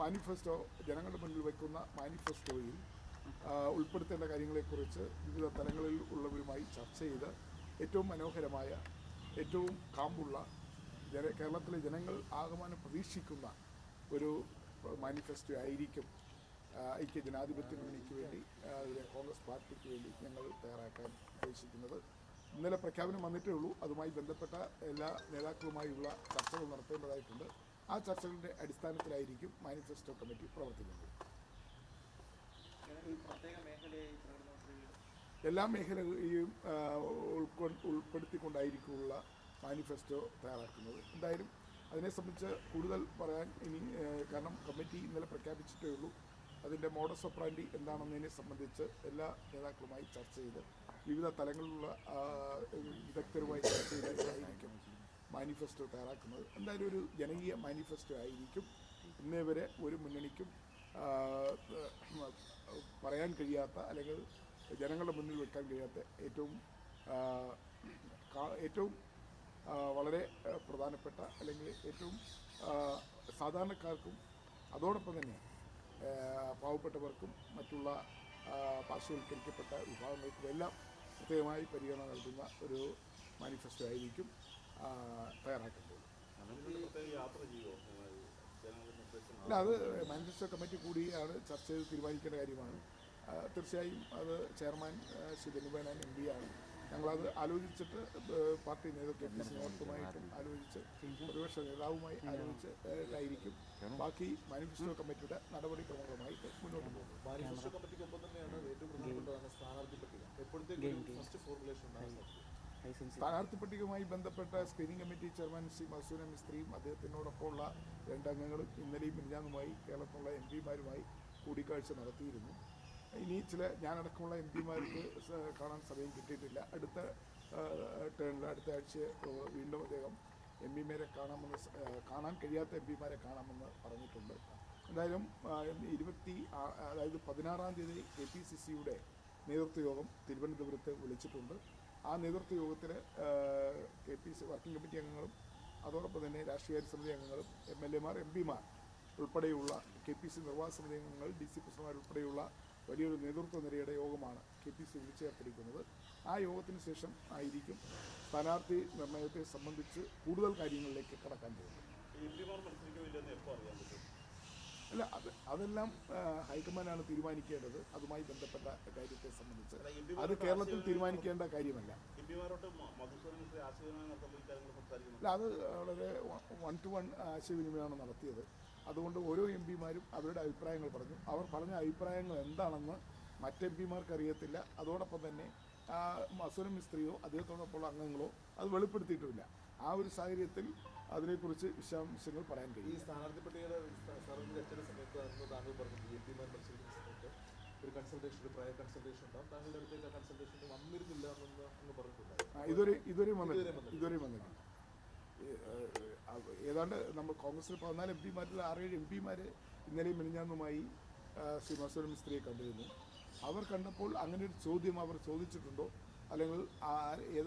Manifesto ജനങ്ങളുടെ മുന്നിൽ വയ്ക്കുന്ന മാനിഫെസ്റ്റോയിൽ ഉൾപ്പെടുത്തേണ്ട കാര്യങ്ങളെക്കുറിച്ച് വിവിധ തലങ്ങളിൽ ഉള്ളവരുമായി ചർച്ച ചെയ്ത് ഏറ്റവും മനോഹരമായ ഏറ്റവും കാമ്പുള്ള ജന കേരളത്തിലെ ജനങ്ങൾ ആകമാനം പ്രതീക്ഷിക്കുന്ന ഒരു മാനിഫെസ്റ്റോ ആയിരിക്കും ഐക്യ ജനാധിപത്യ മുന്നണിക്ക് വേണ്ടി അതിലെ കോൺഗ്രസ് പാർട്ടിക്ക് വേണ്ടി ഞങ്ങൾ തയ്യാറാക്കാൻ ഉദ്ദേശിക്കുന്നത്. ഇന്നലെ പ്രഖ്യാപനം വന്നിട്ടേ ഉള്ളൂ. അതുമായി ബന്ധപ്പെട്ട എല്ലാ നേതാക്കളുമായുള്ള ചർച്ചകൾ നടത്തേണ്ടതായിട്ടുണ്ട്. ആ ചർച്ചകളുടെ അടിസ്ഥാനത്തിലായിരിക്കും മാനിഫെസ്റ്റോ കമ്മിറ്റി പ്രവർത്തിക്കുന്നത്. എല്ലാ മേഖലയും ഉൾപ്പെടുത്തിക്കൊണ്ടായിരിക്കുമുള്ള മാനിഫെസ്റ്റോ തയ്യാറാക്കുന്നത്. എന്തായാലും അതിനെ സംബന്ധിച്ച് കൂടുതൽ പറയാൻ ഇനി കാരണം കമ്മിറ്റി ഇന്നലെ പ്രഖ്യാപിച്ചിട്ടേ ഉള്ളൂ. അതിന്റെ മോഡസ് ഒപ്രാൻഡി എന്താണെന്നതിനെ സംബന്ധിച്ച് എല്ലാ നേതാക്കളുമായി ചർച്ച ചെയ്ത് വിവിധ തലങ്ങളിലുള്ള വിദഗ്ധരുമായി ചർച്ച ചെയ്തായിരിക്കും മാനിഫെസ്റ്റോ തയ്യാറാക്കുന്നത്. എന്തായാലും ഒരു ജനകീയ മാനിഫെസ്റ്റോ ആയിരിക്കും. ഇന്നേ വരെ ഒരു മുന്നണിക്കും പറയാൻ കഴിയാത്ത അല്ലെങ്കിൽ ജനങ്ങളുടെ മുന്നിൽ വെക്കാൻ കഴിയാത്ത ഏറ്റവും ഏറ്റവും വളരെ പ്രധാനപ്പെട്ട അല്ലെങ്കിൽ ഏറ്റവും സാധാരണക്കാർക്കും അതോടൊപ്പം തന്നെ പാവപ്പെട്ടവർക്കും മറ്റുള്ള പാർശ്വവൽക്കരിക്കപ്പെട്ട വിഭാഗങ്ങൾക്കും എല്ലാം പ്രത്യേകമായി പരിഗണന നൽകുന്ന ഒരു മാനിഫെസ്റ്റോ ആയിരിക്കും. നിർദ്ദേശം അല്ല അത് മാനിഫെസ്റ്റോ കമ്മിറ്റി കൂടിയാണ് ചർച്ച ചെയ്ത് തീരുമാനിക്കേണ്ട കാര്യമാണ്. തീർച്ചയായും അത് chairman Shri Benny Behanan M P ആണ്. ഞങ്ങളത് ആലോചിച്ചിട്ട് പാർട്ടി നേതൃത്വം കെ നേതൃത്വമായിട്ടും ആലോചിച്ച് പ്രതിപക്ഷ നേതാവുമായി ആലോചിച്ച് ആയിരിക്കും. ബാക്കി മാനിഫെസ്റ്റോ കമ്മിറ്റിയുടെ നടപടിക്രമങ്ങളുമായിട്ട് മുന്നോട്ട് പോകും. മാനിഫെസ്റ്റോ കമ്മിറ്റിക്ക് ഒപ്പം തന്നെയാണ് ഏറ്റവും പ്രധാനപ്പെട്ടതാണ് സ്ഥാനാർത്ഥി പട്ടിക. എപ്പോഴത്തേക്കും ഫസ്റ്റ് ഫോർമുലേഷൻ സാധിക്കും. സ്ഥാനാർത്ഥി പട്ടികയുമായി ബന്ധപ്പെട്ട സ്ക്രീനിംഗ് കമ്മിറ്റി ചെയർമാൻ ശ്രീ മസൂര മിസ്ത്രിയും അദ്ദേഹത്തിനോടൊപ്പമുള്ള രണ്ടംഗങ്ങളും ഇന്നലെയും മിനിഞ്ഞാന്നുമായി കേരളത്തിലുള്ള എം പിമാരുമായി കൂടിക്കാഴ്ച നടത്തിയിരുന്നു. ഇനി ചില ഞാനടക്കമുള്ള എം പിമാർക്ക് കാണാൻ സമയം കിട്ടിയിട്ടില്ല. അടുത്ത ടേണിൽ അടുത്ത ആഴ്ച വീണ്ടും അദ്ദേഹം എം പിമാരെ കാണാമെന്ന് കാണാൻ കഴിയാത്ത എം പിമാരെ കാണാമെന്ന് പറഞ്ഞിട്ടുണ്ട്. എന്തായാലും ഇരുപത്തി അതായത് പതിനാറാം തീയതി കെ പി സി സിയുടെ നേതൃത്വ യോഗം തിരുവനന്തപുരത്ത് വിളിച്ചിട്ടുണ്ട്. ആ നേതൃത്വ യോഗത്തിൽ K P C working committee അംഗങ്ങളും അതോടൊപ്പം തന്നെ രാഷ്ട്രീയ സമിതി അംഗങ്ങളും എം എൽ എമാർ എം പിമാർ ഉൾപ്പെടെയുള്ള കെ പി സി നിർവാഹക സമിതി അംഗങ്ങൾ ഡി സി പ്രസിഡന്മാർ ഉൾപ്പെടെയുള്ള വലിയൊരു നേതൃത്വ നിരയുടെ യോഗമാണ് കെ പി സി വിളിച്ചു ചേർത്തിരിക്കുന്നത് ആ യോഗത്തിന് ശേഷം ആയിരിക്കും സ്ഥാനാർത്ഥി നിർണയത്തെ സംബന്ധിച്ച് കൂടുതൽ കാര്യങ്ങളിലേക്ക് കടക്കാൻ പോകുന്നത്. അല്ല അത് അതെല്ലാം ഹൈക്കമാൻഡാണ് തീരുമാനിക്കേണ്ടത്. അതുമായി ബന്ധപ്പെട്ട കാര്യത്തെ സംബന്ധിച്ച്. അത് കേരളത്തിൽ തീരുമാനിക്കേണ്ട കാര്യമല്ല. അല്ല അത് വളരെ വൺ ടു വൺ ആശയവിനിമയമാണ് നടത്തിയത്. അതുകൊണ്ട് ഓരോ എം പിമാരും അവരുടെ അഭിപ്രായങ്ങൾ പറഞ്ഞു. അവർ പറഞ്ഞ അഭിപ്രായങ്ങൾ എന്താണെന്ന് മറ്റ് എം പിമാർക്ക് അറിയത്തില്ല അതോടൊപ്പം തന്നെ മസൂരം മിസ്ത്രിയോ അദ്ദേഹത്തോടൊപ്പമുള്ള അംഗങ്ങളോ അത് വെളിപ്പെടുത്തിയിട്ടുമില്ല ആ ഒരു സാഹചര്യത്തിൽ അതിനെക്കുറിച്ച് വിശദാംശങ്ങൾ പറയാൻ കഴിയും. ഈ സ്ഥാനാർത്ഥി പട്ടികയുടെ സർവീസ് എത്തുന്ന സമയത്ത് അന്ന് താങ്കൾ പറഞ്ഞു എം പിമാർ മത്സരിക്കുന്ന സമയത്ത് ഒരു കൺസൾട്ടേഷൻ ഒരു പ്രയർ കൺസൾട്ടേഷൻ ഉണ്ടാവും. താങ്കളുടെ അടുത്തേക്ക് ആ കൺസൾട്ടേഷൻ വന്നിരുന്നില്ല എന്നൊന്ന് അങ്ങ് പറഞ്ഞിട്ടുണ്ടായിരുന്നു. ആ, ഇതുവരെ ഇതുവരെ വന്നിട്ടില്ല. ഇതുവരെ ആ- ഏതാണ്ട് നമ്മൾ കോൺഗ്രസിൽ പതിനാല് എം പിമാരിൽ ആറേഴ് എം പിമാർ ഇന്നലെയും മിനിഞ്ഞാന്നുമായി ശ്രീ മസൂർ മിസ്ത്രിയെ കണ്ടിരുന്നു. അവർ കണ്ടപ്പോൾ അങ്ങനെ ഒരു ചോദ്യം അവർ ചോദിച്ചിട്ടുണ്ടോ? അല്ലെങ്കിൽ ഏതെങ്കിലും